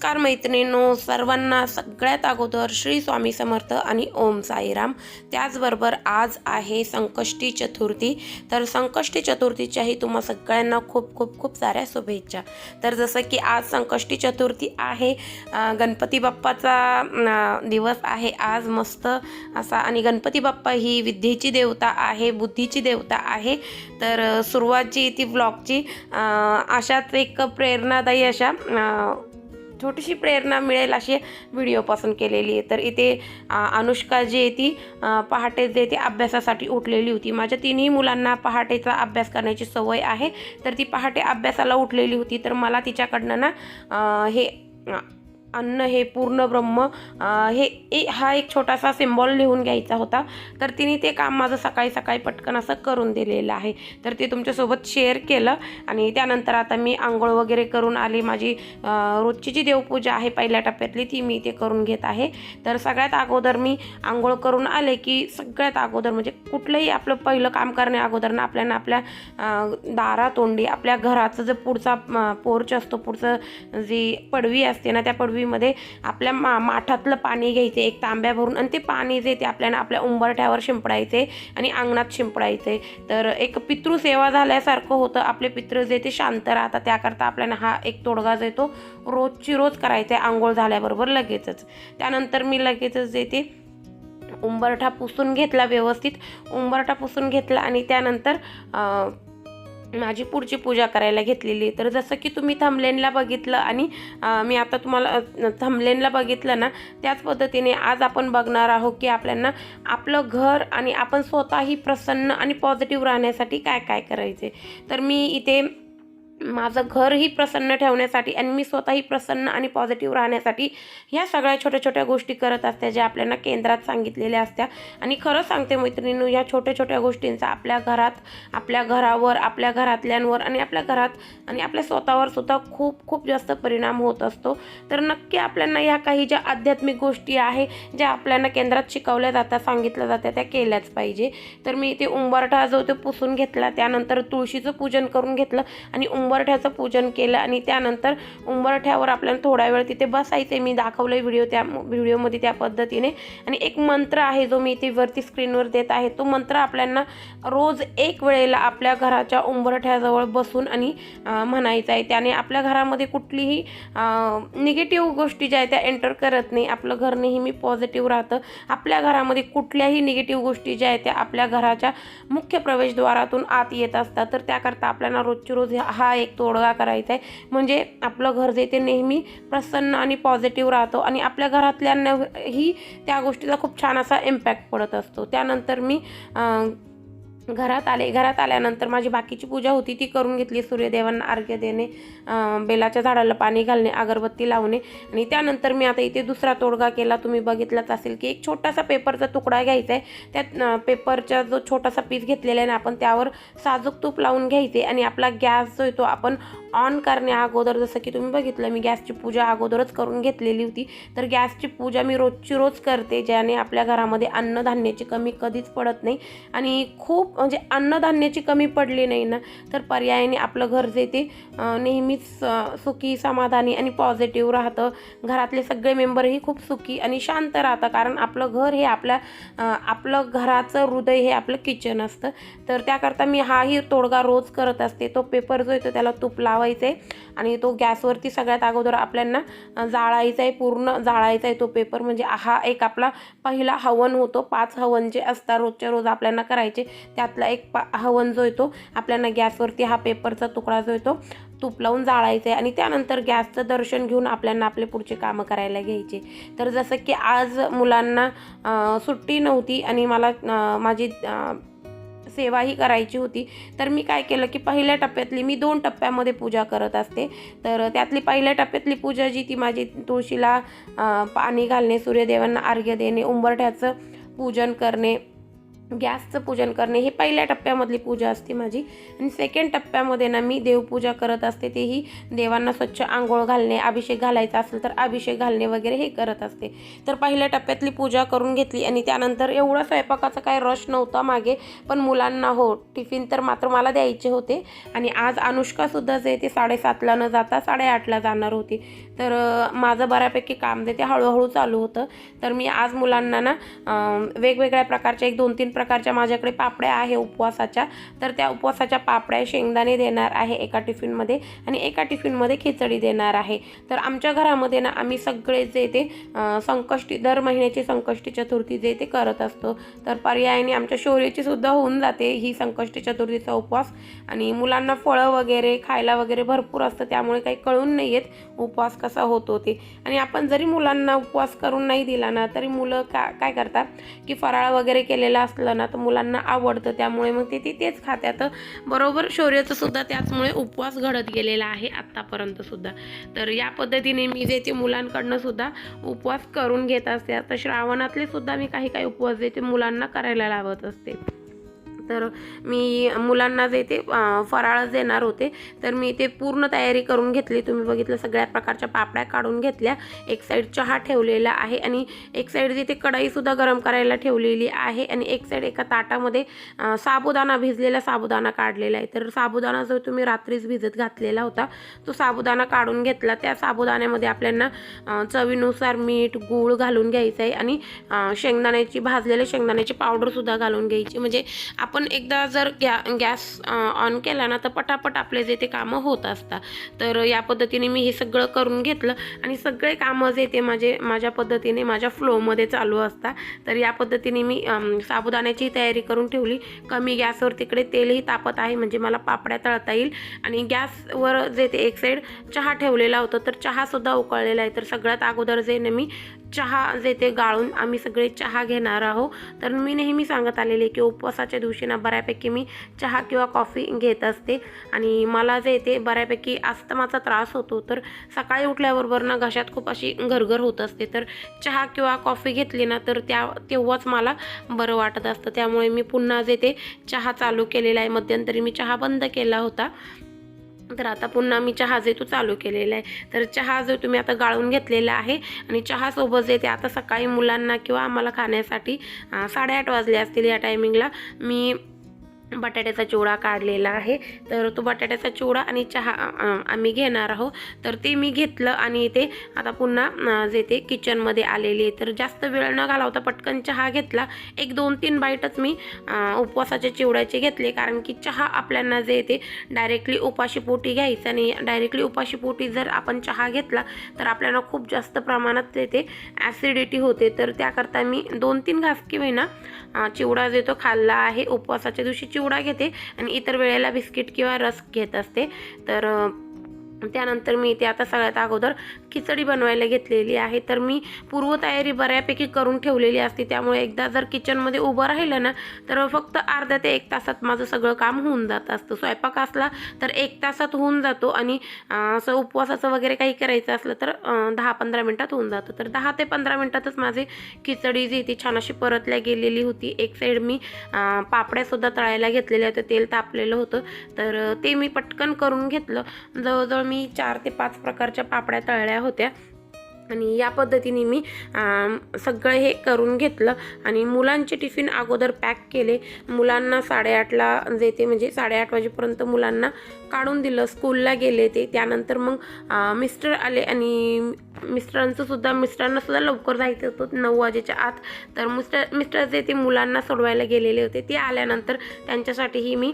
नमस्कार मैत्रिणींनो सर्वांना सगळ्यात अगोदर श्री स्वामी समर्थ आणि ओम साईराम. त्याचबरोबर आज आहे संकष्टी चतुर्थी. तर संकष्टी चतुर्थीच्याही तुम्हा सगळ्यांना खूप खूप खूप साऱ्या शुभेच्छा. तर जसं की आज संकष्टी चतुर्थी आहे गणपती बाप्पाचा दिवस आहे. आज मस्त असा आणि गणपती बाप्पा ही विद्येची देवता आहे बुद्धीची देवता आहे. तर सुरुवात जी ती ब्लॉगची अशाच एक प्रेरणादायी अशा छोटीशी प्रेरणा मिळेल अशी व्हिडिओपासून केलेली आहे. तर इथे अनुष्का जी आहे ती पहाटे जे ती अभ्यासासाठी उठलेली होती. माझ्या तिन्ही मुलांना पहाटेचा अभ्यास करण्याची सवय आहे. तर ती पहाटे अभ्यासाला उठलेली होती. तर मला तिच्याकडनं ना हे अन्न हे पूर्ण ब्रह्म हे ए- हा एक छोटासा सिम्बॉल लिहून घ्यायचा होता. तर तिने ते काम माझं सकाळी सकाळी पटकन असं करून दिलेलं आहे. तर ते तुमच्यासोबत शेअर केलं आणि त्यानंतर आता मी आंघोळ वगैरे करून आली. माझी रोजची जी देवपूजा आहे पहिल्या टप्प्यातली ती मी ते करून घेत आहे. तर सगळ्यात अगोदर मी आंघोळ करून आले की सगळ्यात अगोदर म्हणजे कुठलंही आपलं पहिलं काम करण्या अगोदर ना आपल्याला आपल्या दारातोंडी आपल्या घराचं जे पुढचा पोर्च असतो पुढचं जी पडवी असते ना त्या पडवी पडवीमध्ये आपल्या मा माठातलं पाणी घ्यायचे एक तांब्या भरून आणि ते पाणी जे ते आपल्याला आपल्या उंबरठ्यावर शिंपडायचे आणि अंगणात शिंपडायचे. तर एक पितृसेवा झाल्यासारखं होतं. आपले पितृ जे ते शांत राहतात त्याकरता आपल्याला हा एक तोडगा जो तो रोजची रोज करायचा आहे आंघोळ झाल्याबरोबर लगेचच. त्यानंतर मी लगेचच जे ते उंबरठा पुसून घेतला व्यवस्थित. उंबरठा पुसून घेतला आणि त्यानंतर माझी पुढची पूजा करायला घेतलेली तर जसं की तुम्ही थमलेनला बघितलं आणि मी आता तुम्हाला थमलेनला बघितलं ना त्याच पद्धतीने आज आपण बघणार आहोत की आपल्याला आपलं घर आणि आपण स्वतःही प्रसन्न आणि पॉझिटिव्ह राहण्यासाठी काय काय करायचे तर मी इथे माझं घरही प्रसन्न ठेवण्यासाठी आणि मी स्वतःही प्रसन्न आणि पॉझिटिव्ह राहण्यासाठी ह्या सगळ्या छोट्या छोट्या गोष्टी करत असत्या ज्या आपल्याला केंद्रात सांगितलेल्या असत्या. आणि खरं सांगते मैत्रिणींनो ह्या छोट्या छोट्या गोष्टींचा आपल्या घरात आपल्या घरावर आपल्या घरातल्यांवर आणि आपल्या घरात आणि आपल्या स्वतःवर सुद्धा खूप खूप जास्त परिणाम होत असतो. तर नक्की आपल्याला ह्या काही ज्या आध्यात्मिक गोष्टी आहे ज्या आपल्याला केंद्रात शिकवल्या जातात सांगितल्या जातात त्या केल्याच पाहिजे. तर मी इथे उंबरठा जो तो पुसून घेतला त्यानंतर तुळशीचं पूजन करून घेतलं आणि उंब उंबरठ्याचं पूजन केलं आणि त्यानंतर उंबरठ्यावर आपल्याला थोडा वेळ तिथे बसायचे. मी दाखवलं व्हिडिओ त्या व्हिडिओमध्ये त्या पद्धतीने. आणि एक मंत्र आहे जो मी इथे वरती स्क्रीनवर देत आहे. तो मंत्र आपल्याला रोज एक वेळेला आपल्या घराच्या उंबरठ्याजवळ बसून आणि म्हणायचं आहे. त्याने आपल्या घरामध्ये कुठलीही निगेटिव्ह गोष्टी ज्या आहेत त्या एंटर करत नाही. आपलं घर नेहमी पॉझिटिव्ह राहतं. आपल्या घरामध्ये कुठल्याही निगेटिव्ह गोष्टी ज्या आहेत त्या आपल्या घराच्या मुख्य प्रवेशद्वारातून आत येत असतात. तर त्याकरता आपल्याला रोजची रोज हा एक तोडगा करायचा आहे म्हणजे आपलं घर जे ते नेहमी प्रसन्न आणि पॉझिटिव्ह राहतो आणि आपल्या घरातल्यांनाही त्या गोष्टीचा खूप छान असा इम्पॅक्ट पडत असतो. त्यानंतर मी घरात आले घरात आल्यानंतर माझी बाकीची पूजा होती ती करून घेतली सूर्यदेवांना अर्घ्य देणे बेलाच्या झाडाला पाणी घालणे अगरबत्ती लावणे. आणि त्यानंतर मी आता इथे दुसरा तोडगा केला तुम्ही बघितलाच असेल की एक छोटासा पेपरचा तुकडा घ्यायचा आहे. त्यात पेपरचा जो छोटासा पीस घेतलेला आहे ना आपण त्यावर साजूक तूप लावून घ्यायचे आणि आपला गॅस जो आहे तो आपण ऑन करण्या अगोदर जसं की तुम्ही बघितलं मी गॅसची पूजा अगोदरच करून घेतलेली होती. तर गॅसची पूजा मी रोजची रोज करते ज्याने आपल्या घरामध्ये अन्नधान्याची कमी कधीच पडत नाही. आणि खूप म्हणजे अन्नधान्याची कमी पडली नाही ना तर पर्यायाने आपलं घर जे ते नेहमीच सुखी समाधानी आणि पॉझिटिव्ह राहतं. घरातले सगळे मेंबरही खूप सुखी आणि शांत राहतं कारण आपलं घर हे आपल्या आपलं घराचं हृदय हे आपलं किचन असतं. तर त्याकरता मी हाही तोडगा रोज करत असते. तो पेपर जो येतो त्याला तूप लावायचं आहे आणि तो गॅसवरती सगळ्यात अगोदर आपल्यांना जाळायचा आहे पूर्ण जाळायचा आहे तो पेपर म्हणजे हा एक आपला पहिला हवन होतो. पाच हवन जे असतात रोजच्या रोज आपल्याला करायचे त्यातला एक पा हवन जो येतो आपल्याला गॅसवरती हा पेपरचा तुकडा जो येतो तूप लावून जाळायचं आहे आणि त्यानंतर गॅसचं दर्शन घेऊन आपल्याला आपले पुढचे कामं करायला घ्यायचे. तर जसं की आज मुलांना सुट्टी नव्हती आणि मला माझी सेवाही करायची होती तर मी काय केलं की पहिल्या टप्प्यातली मी दोन टप्प्यामध्ये पूजा करत असते. तर त्यातली पहिल्या टप्प्यातली पूजा जी ती माझी तुळशीला पाणी घालणे सूर्यदेवांना अर्घ्य देणे उंबरठ्याचं पूजन करणे गॅसचं पूजन करणे हे पहिल्या टप्प्यामधली पूजा असते माझी. आणि सेकंड टप्प्यामध्ये ना मी देवपूजा करत असते तेही देवांना स्वच्छ आंघोळ घालणे अभिषेक घालायचा असेल तर अभिषेक घालणे वगैरे हे करत असते. तर पहिल्या टप्प्यातली पूजा करून घेतली आणि त्यानंतर एवढा स्वयंपाकाचा काही रश नव्हता मागे पण मुलांना हो टिफिन तर मात्र मला द्यायचे होते. आणि आज अनुष्कासुद्धा जे ते साडेसातला न जाता साडेआठला जाणार होती. तर माझं बऱ्यापैकी काम देते हळूहळू चालू होतं. तर मी आज मुलांना ना वेगवेगळ्या प्रकारच्या एक दोन तीन प्रकारच्या माझ्याकडे पापड्या आहे उपवासाच्या. तर त्या उपवासाच्या पापड्या शेंगदाणे देणार आहे एका टिफिनमध्ये आणि एका टिफिनमध्ये खिचडी देणार आहे. तर आमच्या घरामध्ये ना आम्ही सगळे जे ते संकष्टी दर महिन्याची संकष्टी चतुर्थी जे ते करत असतो. तर पर्यायाने आमच्या शौर्याची सुद्धा होऊन जाते ही संकष्टी चतुर्थीचा उपवास. आणि मुलांना फळं वगैरे खायला वगैरे भरपूर असतं त्यामुळे काही कळून नाही येत उपवास कसा होतो ते. आणि आपण जरी मुलांना उपवास करून नाही दिला ना तरी मुलं का काय करतात की फराळ वगैरे केलेला असलं ना तर मुलांना आवडतं. त्यामुळे मग ते ते तेच खात्यात. बरोबर शौर्याचं सुद्धा त्याचमुळे उपवास घडत गेलेला आहे आत्तापर्यंत सुद्धा. तर या पद्धतीने मी जे ते मुलांकडनं सुद्धा उपवास करून घेत असते. आता श्रावणातले सुद्धा मी काही काही उपवास जे ते मुलांना करायला लावत असते. तर मी मुलांना जे ते फराळ देणार होते. तर मी ते पूर्ण तयारी करून घेतली. तुम्ही बघितलं सगळ्या प्रकारच्या पापड्या काढून घेतल्या. एक साईड चहा ठेवलेला आहे आणि एक साईड जे ते कढईसुद्धा गरम करायला ठेवलेली आहे आणि एक साईड एका ताटामध्ये साबुदाणा भिजलेला साबुदाणा काढलेला आहे. तर साबुदाणा जो तुम्ही रात्रीच भिजत घातलेला होता तो साबुदाणा काढून घेतला. त्या साबुदाण्यामध्ये आपल्याला चवीनुसार मीठ गूळ घालून घ्यायचं आहे आणि शेंगदाण्याची भाजलेल्या शेंगदाण्याची पावडरसुद्धा घालून घ्यायची. म्हणजे आपण एकदा जर गॅ गॅस ऑन केला ना तर पटापट आपले जे ते कामं होत असतात. तर या पद्धतीने मी हे सगळं करून घेतलं आणि सगळे कामं जे ते माझे माझ्या पद्धतीने माझ्या फ्लोमध्ये चालू असतात. तर या पद्धतीने मी साबुदाण्याची तयारी करून ठेवली. कमी गॅसवर तिकडे तेलही तापत आहे म्हणजे मला पापड्या तळता येईल. आणि गॅसवर जे ते एक साईड चहा ठेवलेला होता तर चहासुद्धा उकळलेला आहे. तर सगळ्यात अगोदर जे ना मी चहा जे ते गाळून आम्ही सगळे चहा घेणार आहोत. तर मी नेहमी सांगत आलेले की उपवासाच्या दिवशी ना बऱ्यापैकी मी चहा किंवा कॉफी घेत असते. आणि मला जे ते बऱ्यापैकी अस्तमाचा त्रास होतो तर सकाळी उठल्याबरोबर ना घशात खूप अशी घरघर होत असते. तर चहा किंवा कॉफी घेतली ना तर त्या तेव्हाच मला बरं वाटत असतं. त्यामुळे मी पुन्हा जे ते चहा चालू केलेला आहे मध्यंतरी मी चहा बंद केला होता. तर आता पुन्हा मी चहा जे तो चालू केलेला आहे तर चहा जो तुम्ही आता गाळून घेतलेला आहे आणि चहासोबत जे ते आता सकाळी मुलांना किंवा आम्हाला खाण्यासाठी साडेआठ वाजले असतील या टायमिंगला मी बटाट्याचा चिवडा काढलेला आहे. तर तो बटाट्याचा चिवडा आणि चहा आम्ही घेणार आहोत. तर ते मी घेतलं आणि ते आता पुन्हा जे ते किचनमध्ये आलेले आहे तर जास्त वेळ न घालवता पटकन चहा घेतला. एक दोन तीन बाईटच मी उपवासाच्या चिवड्याचे घेतले. कारण की चहा आपल्याला जे ते डायरेक्टली उपाशीपोटी घ्यायचं आणि डायरेक्टली उपाशीपोटी जर आपण चहा घेतला तर आपल्याला खूप जास्त प्रमाणात ते ॲसिडिटी होते. तर त्याकरता मी दोन तीन घासकी होईना चिवडा जे तो खाल्ला आहे उपवासाच्या दिवशी चिवडा घेते आणि इतर वेळेला बिस्किट किंवा रस घेत असते. तर त्यानंतर मी ते आता सगळ्यात अगोदर खिचडी बनवायला घेतलेली आहे. तर मी पूर्वतयारी बऱ्यापैकी करून ठेवलेली असते. त्यामुळे एकदा जर किचनमध्ये उभं राहिलं ना तर फक्त अर्ध्या ते एक तासात माझं सगळं काम होऊन जात असतं. स्वयंपाक असला तर एक तासात होऊन जातो आणि असं उपवासाचं वगैरे काही करायचं असलं तर दहा पंधरा मिनटात होऊन जातं. तर दहा ते पंधरा मिनटातच माझी खिचडी जी ती छान अशी परतल्या गेलेली होती. एक साईड मी पापड्यासुद्धा तळायला घेतलेल्या होत्या. तेल तापलेलं होतं. तर ते मी पटकन करून घेतलं. जवळजवळ मी चार ते पाच प्रकारच्या पापड्या तळल्या होत्या. आणि या पद्धतीने मी सगळं हे करून घेतलं. आणि मुलांचे टिफिन अगोदर पॅक केले. मुलांना साडेआठला जे ते म्हणजे साडेआठ वाजेपर्यंत मुलांना काढून दिलं. स्कूलला गेले ते. त्यानंतर मग मिस्टर आले आणि मिस्टरांचं सुद्धा मिस्टरांना सुद्धा लवकर जायचं होतं नऊ वाजेच्या आत. तर मिस्टर मिस्टर जे ते मुलांना सोडवायला गेलेले होते ते आल्यानंतर त्यांच्यासाठीही मी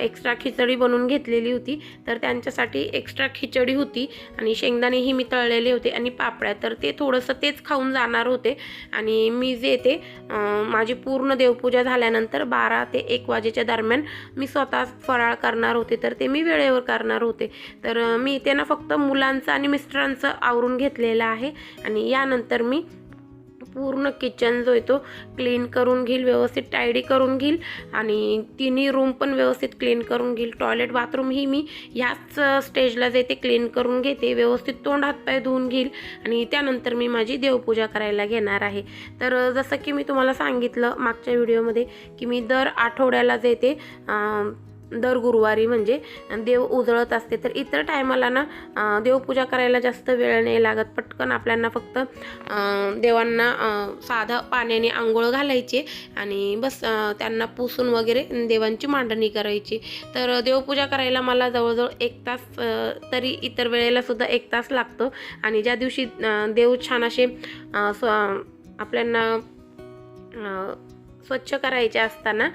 एक्स्ट्रा खिचडी बनवून घेतलेली होती. तर त्यांच्यासाठी एक्स्ट्रा खिचडी होती आणि शेंगदाणेही मी तळलेले होते आणि पापड्या. तर ते थोडंसं तेच खाऊन जाणार होते आणि मी जे ते माझी पूर्ण देवपूजा झाल्यानंतर बारा ते एक वाजेच्या दरम्यान मी स्वतः फराळ करणार होते. तर ते मी वेळेवर करणार होते. तर मी इथे ना फक्त मुलांचं आणि मिस्टरांचं आवरून घेतलेला आहे. आणि यानंतर मी पूर्ण किचन जो आहे तो क्लीन करून घेईल व्यवस्थित टायडी करून घेईल. आणि तिन्ही रूम पण व्यवस्थित क्लीन करून घेईल. टॉयलेट बाथरूमही मी ह्याच स्टेजला जे ते क्लीन करून घेते व्यवस्थित तोंड हातपाय धुवून घेईल. आणि त्यानंतर मी माझी देवपूजा करायला घेणार आहे. तर जसं की मी तुम्हाला सांगितलं मागच्या व्हिडिओमध्ये की मी दर आठवड्याला जे ते दर गुरुवारी म्हणजे देव उजळत असते. तर इतर टायमाला ना देवपूजा करायला जास्त वेळ नाही लागत. पटकन आपल्याला फक्त देवांना साधा साधं पाण्याने आंघोळ घालायची आणि बस त्यांना पुसून वगैरे देवांची मांडणी करायची. तर देवपूजा करायला मला जवळजवळ एक तास तरी इतर वेळेला सुद्धा एक तास लागतो. आणि ज्या दिवशी देव छान असे स्व आपल्यांना स्वच्छ करायचे असताना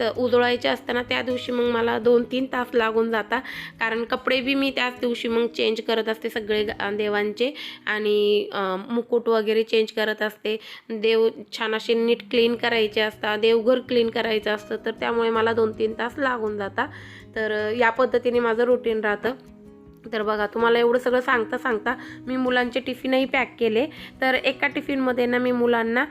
तर उजळायचे असताना त्या दिवशी मग मला दोन तीन तास लागून जाता. कारण कपडे बी मी त्याच दिवशी मग चेंज करत असते सगळे देवांचे. आणि मुकुट वगैरे चेंज करत असते. देव छान असे नीट क्लीन करायचे असतात देवघर क्लीन करायचं असतं तर त्यामुळे मला दोन तीन तास लागून जाता. तर या पद्धतीने माझं रुटीन राहतं. तर बघा तुम्हाला एवढं सगळं सांगता सांगता मी मुलांचे टिफिनही पॅक केले. तर एका टिफिनमध्ये ना मी मुलांना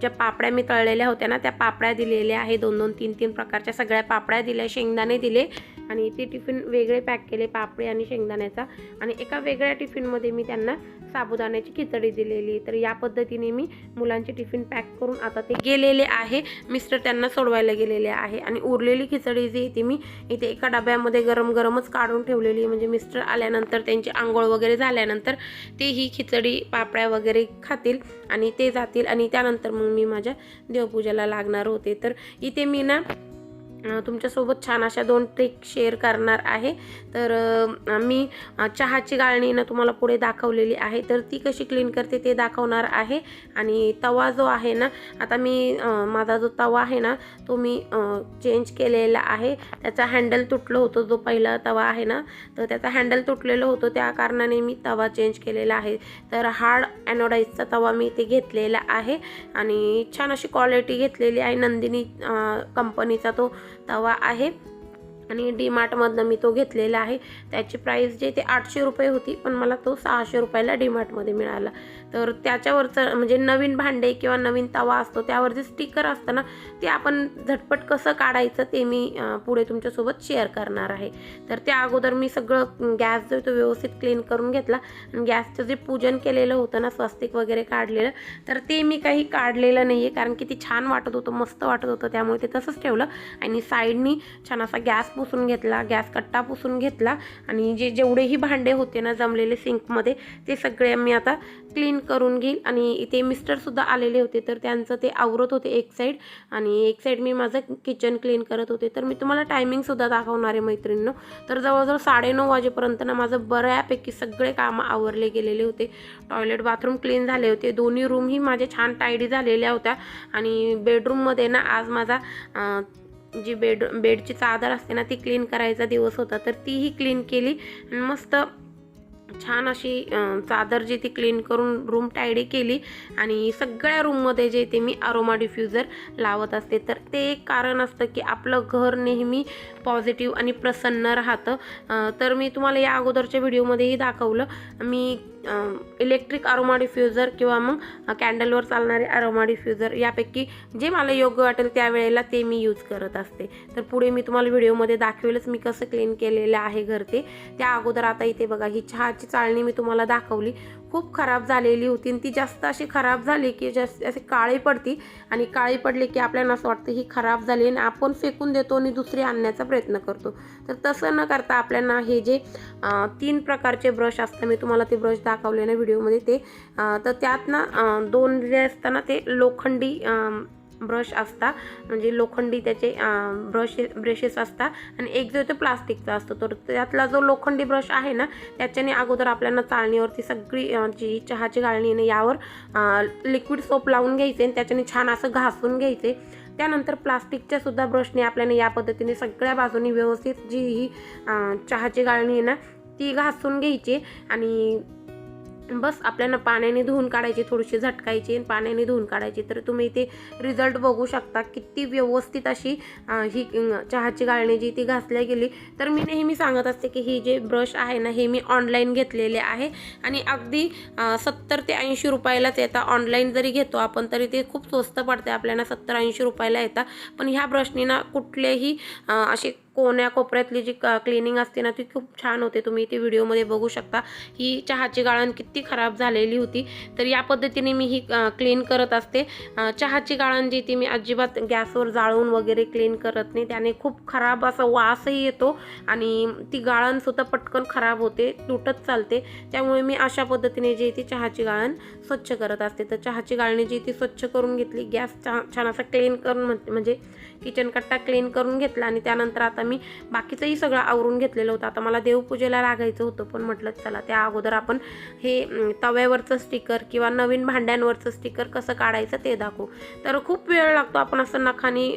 ज्या पापड्या मी तळलेल्या होत्या ना त्या पापड्या दिलेल्या आहे. दोन दोन तीन तीन प्रकारच्या सगळ्या पापड्या दिल्या शेंगदाणे दिले. आणि ते टिफिन वेगळे पॅक केले पापडे आणि शेंगदाण्याचा. आणि एका वेगळ्या टिफिनमध्ये मी त्यांना साबुदाण्याची खिचडी दिलेली तर या पद्धतीने मी मुलांचे टिफिन पॅक करून आता ते गेलेले आहे. मिस्टर त्यांना सोडवायला गेलेले आहे. आणि उरलेली खिचडी जी ती मी इथे एका डब्यामध्ये गरम गरमच काढून ठेवलेली आहे. म्हणजे मिस्टर आल्यानंतर त्यांची आंघोळ वगैरे झाल्यानंतर ते ही खिचडी पापड्या वगैरे खातील आणि ते जातील. आणि त्यानंतर मग मी माझ्या देवपूजेला लागणार होते. तर इथे मी ना तुमच्यासोबत छान अशा दोन ट्रिक शेअर करणार आहे. तर मी चहाची गाळणी ना तुम्हाला पुढे दाखवलेली आहे. तर ती कशी क्लीन करते ते दाखवणार आहे. आणि तवा जो आहे ना आता मी माझा जो तवा आहे ना तो मी चेंज केलेला आहे. त्याचा हँडल तुटलं होतं जो पहिला तवा आहे ना तर त्याचा हँडल तुटलेलं होतं. त्या कारणाने मी तवा चेंज केलेला आहे. तर हार्ड ॲनोडाईजचा तवा मी ते घेतलेला आहे. आणि छान अशी क्वालिटी घेतलेली आहे नंदिनी कंपनीचा तो तवा आहे. आणि डी मार्टमधनं मी तो घेतलेला आहे. त्याची प्राईस जे ते आठशे रुपये होती पण मला तो सहाशे रुपयाला डी मार्टमध्ये मिळाला. तर त्याच्यावरचं म्हणजे नवीन भांडे किंवा नवीन तवा असतो त्यावर जे स्टिकर असतं ना ते आपण झटपट कसं काढायचं ते मी पुढे तुमच्यासोबत शेअर करणार आहे. तर त्या अगोदर मी सगळं गॅस जो तो व्यवस्थित क्लीन करून घेतला. आणि गॅसचं जे पूजन केलेलं होतं ना स्वस्तिक वगैरे काढलेलं तर ते मी काही काढलेलं नाही आहे कारण की ते छान वाटत होतं मस्त वाटत होतं त्यामुळे ते तसंच ठेवलं. आणि साईडनी छान असा गॅस पुसून घेतला गॅस कट्टा पुसून घेतला. आणि जे जेवढेही भांडे होते ना जमलेले सिंकमध्ये ते सगळे मी आता क्लीन करून घेईल. आणि इथे मिस्टरसुद्धा आलेले होते तर त्यांचं ते आवरत होते एक साईड आणि एक साईड मी माझं किचन क्लीन करत होते. तर मी तुम्हाला टायमिंगसुद्धा दाखवणार आहे मैत्रिणींनो. तर जवळजवळ साडेनऊ वाजेपर्यंत ना माझं बऱ्यापैकी सगळे कामं आवरले गेलेले होते. टॉयलेट बाथरूम क्लीन झाले होते. दोन्ही रूमही माझे छान टायडी झालेल्या होत्या. आणि बेडरूममध्ये ना आज माझा जी बेड बेडची चादर असते ना ती क्लीन करायचा दिवस होता. तर तीही क्लीन केली. आणि मस्त छान अशी चादर जी ती क्लीन करून रूम टायडी केली आणि सगळ्या रूममध्ये जे ते मी अरोमा डिफ्युजर लावत असते. तर ते एक कारण असतं की आपलं घर नेहमी पॉझिटिव्ह आणि प्रसन्न राहतं. तर मी तुम्हाला या अगोदरच्या व्हिडिओमध्येही दाखवलं. मी इलेक्ट्रिक अरोमा डिफ्युजर किंवा मग कॅन्डलवर चालणारे अरोमा डिफ्युजर यापैकी जे मला योग्य वाटेल त्यावेळेला ते मी यूज करत असते. तर पुढे मी तुम्हाला व्हिडिओमध्ये दाखवेलच मी कसं क्लीन केलेलं आहे घर ते. त्या अगोदर आता इथे बघा ही चहाची चाळणी मी तुम्हाला दाखवली. खूप खराब झालेली होती आणि ती जास्त अशी खराब झाली की जास्त असे काळी पडती आणि काळी पडली की आपल्याला असं वाटतं ही खराब झाली आणि आपण फेकून देतो आणि दुसरी आणण्याचा प्रयत्न करतो. तर तसं न करता आपल्याला हे जे तीन प्रकारचे ब्रश असतात मी तुम्हाला ते ब्रश दाखवले ना व्हिडिओमध्ये ते. तर त्यात ना दोन जे असताना ते लोखंडी ब्रश असता. म्हणजे लोखंडी त्याचे ब्रश ब्रशेस असतात आणि एक जो तो प्लास्टिकचा असतो. तर त्यातला जो लोखंडी ब्रश आहे ना त्याच्याने अगोदर आपल्याला चाळणीवरती सगळी जी चहाची गाळणी आहे ना यावर लिक्विड सोप लावून घ्यायचे आणि त्याच्याने छान असं घासून घ्यायचे. त्यानंतर प्लास्टिकच्या सुद्धा ब्रशने आपल्याला या पद्धतीने सगळ्या बाजूनी व्यवस्थित जी ही चहाची गाळणी आहे ना ती घासून घ्यायची. आणि बस आपल्याला पाण्याने धुवून काढायची थोडीशी झटकायची आणि पाण्याने धुवून काढायची. तर तुम्ही इथे रिझल्ट बघू शकता किती व्यवस्थित अशी ही चहाची गाळणी जी ती घासल्या गेली. तर मी नेहमी सांगत असते की ही जे ब्रश आहे ना हे मी ऑनलाईन घेतलेले आहे. आणि अगदी सत्तर ते ऐंशी रुपयालाच येतात ऑनलाईन जरी घेतो आपण तरी ते खूप स्वस्त पडते आपल्याला सत्तर ऐंशी रुपयाला येतात पण ह्या ब्रशनी ना कुठलेही असे कोण्या कोपऱ्यातली जी क्लिनिंग असते ना ती खूप छान होते. तुम्ही ती व्हिडिओमध्ये बघू शकता. ही चहाची गाळण किती खराब झालेली होती. तर या पद्धतीने मी ही क्लीन करत असते. चहाची गाळण जी ती मी अजिबात गॅसवर जाळून वगैरे क्लीन करत नाही. त्याने खूप खराब असा वासही येतो आणि ती गाळणसुद्धा पटकन खराब होते तुटत चालते. त्यामुळे मी अशा पद्धतीने जी ती चहाची गाळण स्वच्छ करत असते. तर चहाची गाळणी जी ती स्वच्छ करून घेतली गॅस छान असा क्लीन करून म्हणजे किचन कट्टा क्लीन करून घेतला आणि त्यानंतर आता मी बाकीचंही सगळं आवरून घेतलेलं होतं. आता मला देवपूजेला लागायचं होतं पण म्हटलं चला त्या अगोदर आपण हे तव्यावरचं स्टिकर किंवा नवीन भांड्यांवरचं स्टिकर कसं काढायचं ते दाखवू. तर खूप वेळ लागतो आपण असं नखानी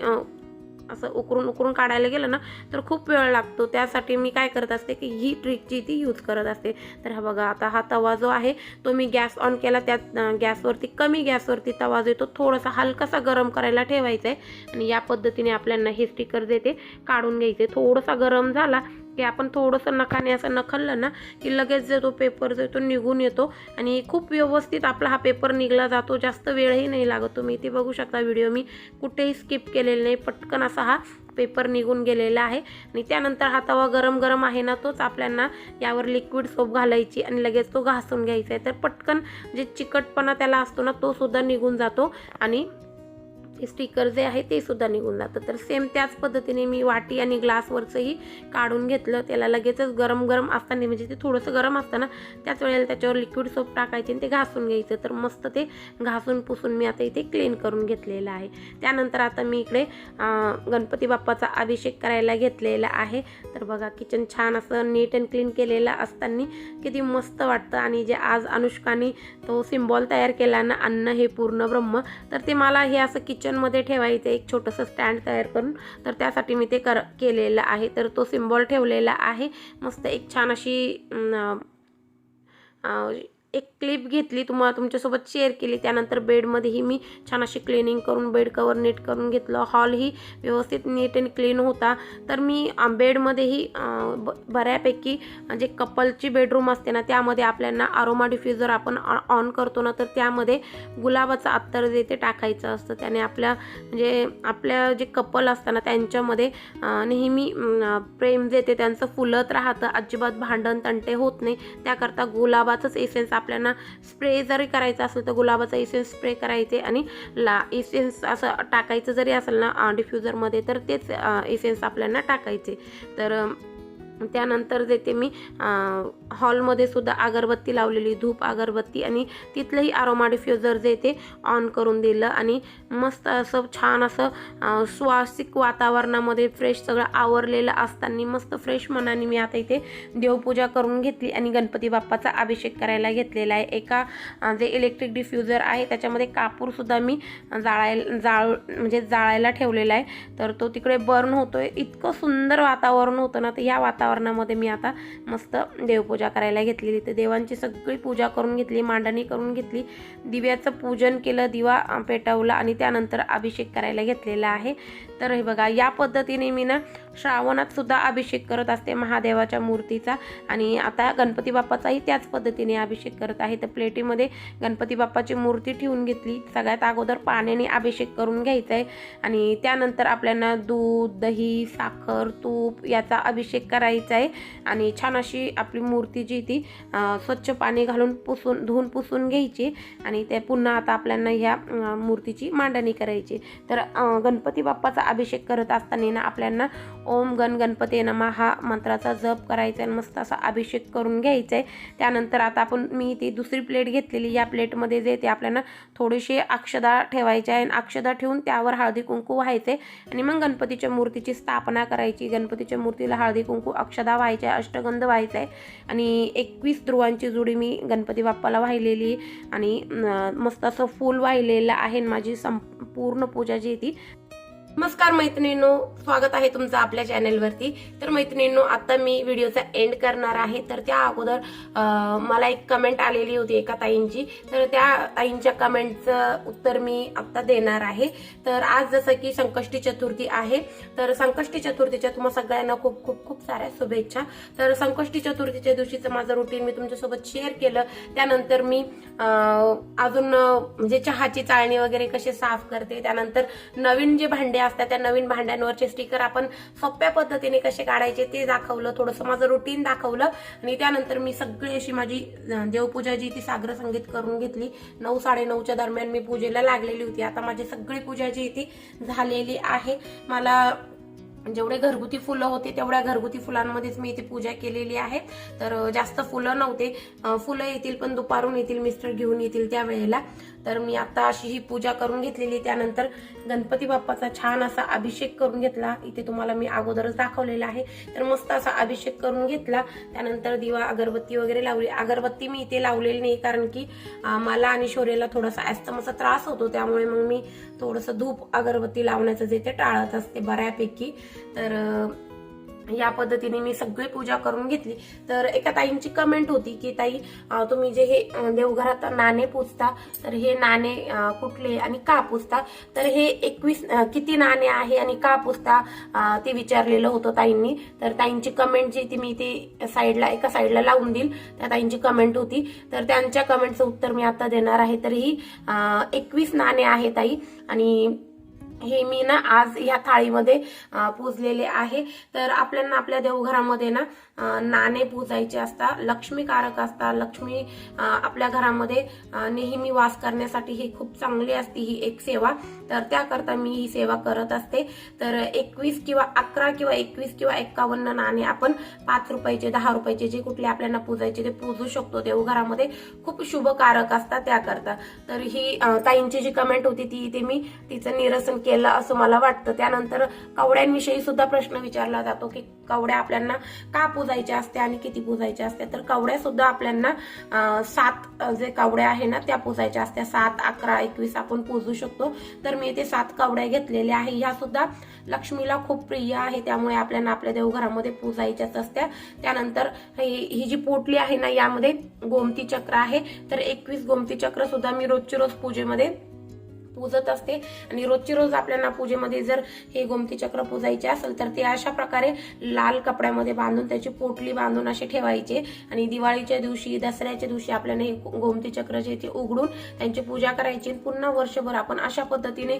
असं उकरून उकरून काढायला गेलं ना तर खूप वेळ लागतो. त्यासाठी मी काय करत असते की ही ट्रिक जी ती यूज करत असते. तर हा बघा आता हा तवा जो आहे तो मी गॅस ऑन केला. त्यात गॅसवरती कमी गॅसवरती तवा जो येतो तो थोडासा हलकासा गरम करायला ठेवायचा आहे आणि या पद्धतीने आपल्याला हे स्टिकर जे ते काढून घ्यायचे. थोडासा गरम झाला की आपण थोडंसं नखाने असं नखललं ना की लगेच जे तो पेपर जो तो निघून येतो आणि खूप व्यवस्थित आपला हा पेपर निघला जातो. जास्त वेळही नाही लागत तुम्ही. इथे बघू शकता व्हिडिओ मी. कुठेही स्किप केलेला नाही. पटकन असा हा पेपर निघून गेलेला आहे. आणि त्यानंतर हा तवा गरम गरम आहे ना तोच आपल्याला यावर लिक्विड सोप घालायची आणि लगेच तो घासून घ्यायचा आहे. तर पटकन जे चिकटपणा त्याला असतो ना तो सुद्धा निघून जातो. आणि ते स्टिकर जे आहे ते सुद्धा निघून जातं तर सेम त्याच पद्धतीने मी वाटी आणि ग्लासवरचंही काढून घेतलं. त्याला लगेचच गरम गरम असताना म्हणजे ते थोडंसं गरम असतं ना त्याच वेळेला त्याच्यावर लिक्विड सोप टाकायचे आणि ते घासून घ्यायचं. तर मस्त ते घासून पुसून मी आता इथे क्लीन करून घेतलेलं आहे. त्यानंतर आता मी इकडे गणपती बाप्पाचा अभिषेक करायला घेतलेला आहे. तर बघा किचन छान असं नीट अँड क्लीन केलेलं असताना किती मस्त वाटतं. आणि जे आज अनुष्काने तो सिम्बॉल तयार केला ना अन्न हे पूर्ण ब्रह्म तर ते मला हे असं किचन किचनमध्ये ठेवायचं एक छोटंसं स्टँड तयार करून तर त्यासाठी मी ते कर केलेलं आहे. तर तो सिम्बॉल ठेवलेला आहे. मस्त एक छान अशी एक क्लिप घेतली तुम्हाला तुमच्यासोबत शेअर केली. त्यानंतर बेडमध्येही मी छान अशी क्लिनिंग करून बेड कवर नीट करून घेतलं. हॉलही व्यवस्थित नीट अँड क्लीन होता. तर मी बेडमध्येही ब बऱ्यापैकी जे कपलची बेडरूम असते ना त्यामध्ये आपल्याला आरोमा डिफ्युजर आपण ऑन करतो ना तर त्यामध्ये गुलाबाचं अत्तर जे ते टाकायचं असतं. त्याने आपल्या म्हणजे आपल्या जे कपल असतं ना त्यांच्यामध्ये नेहमी प्रेम जे ते त्यांचं फुलत राहतं. अजिबात भांडण तंटे होत नाही. त्याकरता गुलाबाचंच एसेन्स आपल्याला स्प्रे जरी करायचा असेल तर गुलाबाचा एसेन्स स्प्रे करायचे आणि ला एसेन्स असं टाकायचं जरी असेल ना डिफ्युजरमध्ये तर तेच एसेन्स आपल्याला टाकायचे. तर त्यानंतर देते मी हॉलमध्ये सुद्धा अगरबत्ती लावलेली धूप अगरबत्ती आणि तिथलंही आरोमा डिफ्युजर जे ते ऑन करून दिलं आणि मस्त असं छान असं अं, सुवासिक वातावरणामध्ये फ्रेश सगळं आवरलेलं असताना मस्त फ्रेश मनाने मी आता इथे देवपूजा करून घेतली आणि गणपती बाप्पाचा अभिषेक करायला घेतलेला आहे. एका जे इलेक्ट्रिक डिफ्युजर आहे त्याच्यामध्ये कापूरसुद्धा मी जाळायला जाळ म्हणजे जाळायला ठेवलेला आहे. तर तो तिकडे बर्न होतोय. इतकं सुंदर वातावरण होतं ना तर ह्या वातावरणामध्ये मी आता मस्त देवपूजा करायला घेतलेली. तर देवांची सगळी पूजा करून घेतली मांडणी करून घेतली. दिव्याचं पूजन केलं दिवा पेटवला आणि त्यानंतर अभिषेक करायला घेतलेला आहे. तर हे बघा या पद्धतीने मी ना श्रावणात सुद्धा अभिषेक करत असते महादेवाच्या मूर्तीचा. आणि आता गणपती बाप्पाचाही त्याच पद्धतीने अभिषेक करत आहे. तर प्लेटीमध्ये गणपती बाप्पाची मूर्ती ठेवून घेतली. सगळ्यात अगोदर पाण्याने अभिषेक करून घ्यायचा आहे आणि त्यानंतर आपल्याला दूध दही साखर तूप याचा अभिषेक करायचा आहे आणि छान अशी आपली मूर्ती जी ती स्वच्छ पाणी घालून पुसून धुवून पुसून घ्यायची. आणि ते पुन्हा आता आपल्याला ह्या मूर्तीची मांडणी करायची. तर गणपती बाप्पाचा अभिषेक करत असताना आपल्याला ओम गण गणपती नमा हा मंत्राचा जप करायचा आहे आणि मस्त असा अभिषेक करून घ्यायचा आहे त्यानंतर आता आपण मी ती दुसरी प्लेट घेतलेली या प्लेटमध्ये जे ते आपल्याला थोडीशी अक्षदा ठेवायची आहे आणि अक्षदा ठेवून त्यावर हळदी कुंकू व्हायचे आणि मग गणपतीच्या मूर्तीची स्थापना करायची. गणपतीच्या मूर्तीला हळदी कुंकू अक्षदा व्हायचे अष्टगंध व्हायचा आहे आणि एकवीस ध्रुवांची जोडी मी गणपती बाप्पाला वाहिलेली आणि मस्त असं फूल वाहिलेलं आहे माझी संपूर्ण पूजा जी ती नमस्कार मैत्रिणींनो स्वागत आहे तुमचं आपल्या चॅनेलवरती. तर मैत्रिणींनो आता मी व्हिडिओचा एंड करणार आहे. तर त्या अगोदर मला एक कमेंट आलेली होती एका ताईंची. तर त्या ताईंच्या कमेंटचं उत्तर मी आता देणार आहे. तर आज जसं की संकष्टी चतुर्थी आहे तर संकष्टी चतुर्थीच्या तुम्हा सगळ्यांना खूप खूप खूप साऱ्या शुभेच्छा. तर संकष्टी चतुर्थीच्या दिवशीचं माझं रुटीन मी तुमच्यासोबत शेअर केलं. त्यानंतर मी अजून म्हणजे चहाची चाळणी वगैरे कशी साफ करते त्यानंतर नवीन जे भांडे भांडे असतात त्या नवीन भांड्यांवरचे स्टिकर आपण सोप्या पद्धतीने कसे काढायचे ते दाखवलं. थोडंसं माझं रुटीन दाखवलं. आणि त्यानंतर मी सगळी अशी माझी देवपूजा जी ती सागर संगीत करून घेतली. नऊ साडेनऊच्या दरम्यान मी पूजेला लागलेली होती. आता माझी सगळी पूजा जी ती झालेली आहे. मला जेवढे घरगुती फुलं होते तेवढ्या घरगुती फुलांमध्येच मी इथे पूजा केलेली आहे. तर जास्त फुलं नव्हते. फुलं येतील पण दुपारून येतील मिस्टर घेऊन येतील त्या वेळेला तर मी आता अशी ही पूजा करून घेतलेली त्यानंतर गणपती बाप्पाचा छान असा अभिषेक करून घेतला. इथे तुम्हाला मी अगोदरच दाखवलेला आहे. तर मस्त असा अभिषेक करून घेतला. त्यानंतर दिवा अगरबत्ती वगैरे लावली. अगरबत्ती मी इथे लावलेली नाही कारण की मला आणि शौर्याला थोडासा ॲस्थमाचा त्रास होतो. त्यामुळे मग मी थोडंसं धूप अगरबत्ती लावण्याचं जे ते टाळत असते बऱ्यापैकी. तर या पद्धतीने मी सगळी पूजा करून घेतली. तर एका ताईंची कमेंट होती की ताई तुम्ही जे हे देवघरात नाणे पुजता तर हे नाणे कुठले आणि का पुजता? तर हे एकवीस किती नाणे आहे आणि का पुजता ते विचारलेलं होतं ताईंनी. तर ताईंची कमेंट जी ती मी ती साईडला एका साईडला लावून देईल. त्या ताईंची कमेंट होती. तर त्यांच्या कमेंटचं उत्तर मी आता देणार आहे. तर ही एकवीस नाणे आहे ताई. आणि हे मी ना आज ह्या थाळीमध्ये पूजलेले आहे. तर आपल्याला आपल्या देवघरामध्ये ना नाणे पूजायचे असतात लक्ष्मीकारक असतात लक्ष्मी आपल्या घरामध्ये नेहमी वास करण्यासाठी ही खूप चांगली असते ही एक सेवा. तर त्याकरता मी ही सेवा करत असते. तर एकवीस किंवा अकरा किंवा एकवीस किंवा एक्कावन्न नाणे आपण पाच रुपयाचे दहा रुपयाचे जे कुठले आपल्याला पूजायचे ते पूजू शकतो देवघरामध्ये. खूप शुभकारक असतात त्याकरता. तर ही ताईंची जी कमेंट होती ती इथे मी तिचं निरसन केलं असं मला वाटतं. त्यानंतर कवड्यांविषयी सुद्धा प्रश्न विचारला जातो की कवड्या आपल्याला का पूजायच्या असते आणि किती पूजायच्या असते तर कवड्या सुद्धा आपल्याला सात जे कवड्या आहे ना त्या पुजायच्या असत्या. सात अकरा एकवीस आपण पुजू शकतो. तर मी इथे सात कवड्या घेतलेल्या आहे. ह्या सुद्धा लक्ष्मीला खूप प्रिय आहे. त्यामुळे आपल्याला आपल्या देवघरामध्ये पुजायच्याच असत्या. त्यानंतर ही जी पोटली आहे ना यामध्ये गोमती चक्र आहे. तर एकवीस गोमती चक्र सुद्धा मी रोजची रोज पूजेमध्ये पूजत असते. आणि रोजची रोज आपल्याला पूजेमध्ये जर हे गोमती चक्र पूजायचे असेल तर ते अशा प्रकारे लाल कपड्यामध्ये बांधून त्याची पोटली बांधून असे ठेवायचे. आणि दिवाळीच्या दिवशी दसऱ्याच्या दिवशी आपल्याला हे गोमती चक्र जे ते उघडून त्यांची पूजा करायची. पुन्हा वर्षभर आपण अशा पद्धतीने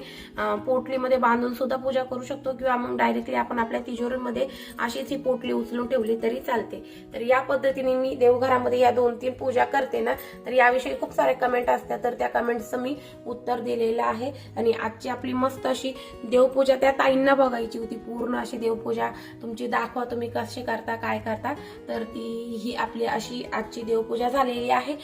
पोटलीमध्ये बांधून सुद्धा पूजा करू शकतो. किंवा मग डायरेक्टली आपण आपल्या तिजोरीमध्ये अशीच ही पोटली उचलून ठेवली तरी चालते. तर या पद्धतीने मी देवघरामध्ये या दोन तीन पूजा करते ना तर याविषयी खूप सारे कमेंट असतात. तर त्या कमेंटचं मी उत्तर दिलेलं आहे. आणि आजची आपली मस्त अशी देवपूजा त्या ताईंना बघायची होती. पूर्ण अशी देवपूजा तुमची दाखवा तुम्ही कशी करता काय करता. तर ती ही आपली अशी आजची देवपूजा झालेली आहे.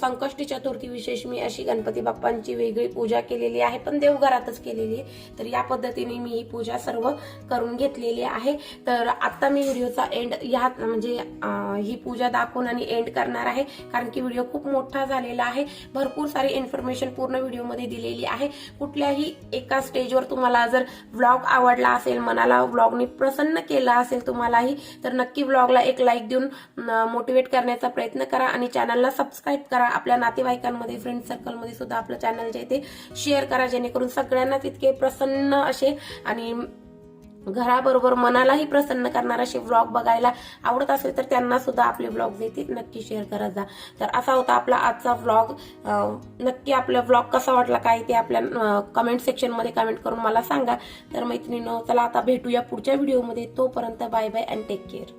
संकष्टी चतुर्थी विशेष मी अशी गणपती बाप्पांची वेगळी पूजा केलेली आहे पण देवघरातच केलेली आहे. तर या पद्धतीने मी ही पूजा सर्व करून घेतलेली आहे. तर आत्ता मी व्हिडिओचा एंड या म्हणजे ही पूजा दाखवून आणि एंड करणार आहे. कारण की व्हिडिओ खूप मोठा झालेला आहे. भरपूर सारी इन्फॉर्मेशन पूर्ण व्हिडिओमध्ये दिलेली आहे. कुठल्याही एका स्टेजवर तुम्हाला जर व्लॉग आवडला असेल मनाला व्लॉगने प्रसन्न केला असेल तुम्हालाही तर नक्की व्लॉगला एक लाईक देऊन मोटिवेट करण्याचा प्रयत्न करा आणि चॅनलला सबस्क्राईब करा. आपल्या नातेवाईकांमध्ये फ्रेंड सर्कलमध्ये सुद्धा आपलं चॅनल जे ते शेअर करा जेणेकरून सगळ्यांनाच इतके प्रसन्न असे आणि घराबरोबर मनालाही प्रसन्न करणार असे व्लॉग बघायला आवडत असेल तर त्यांना सुद्धा आपले व्लॉग जे नक्की शेअर करत जा. तर असा होता आपला आजचा व्लॉग नक्की आपला व्लॉग कसा वाटला काय ते आपल्या कमेंट सेक्शनमध्ये कमेंट करून मला सांगा. तर मैत्रिणीनं चला आता भेटूया पुढच्या व्हिडिओमध्ये तोपर्यंत bye bye and take care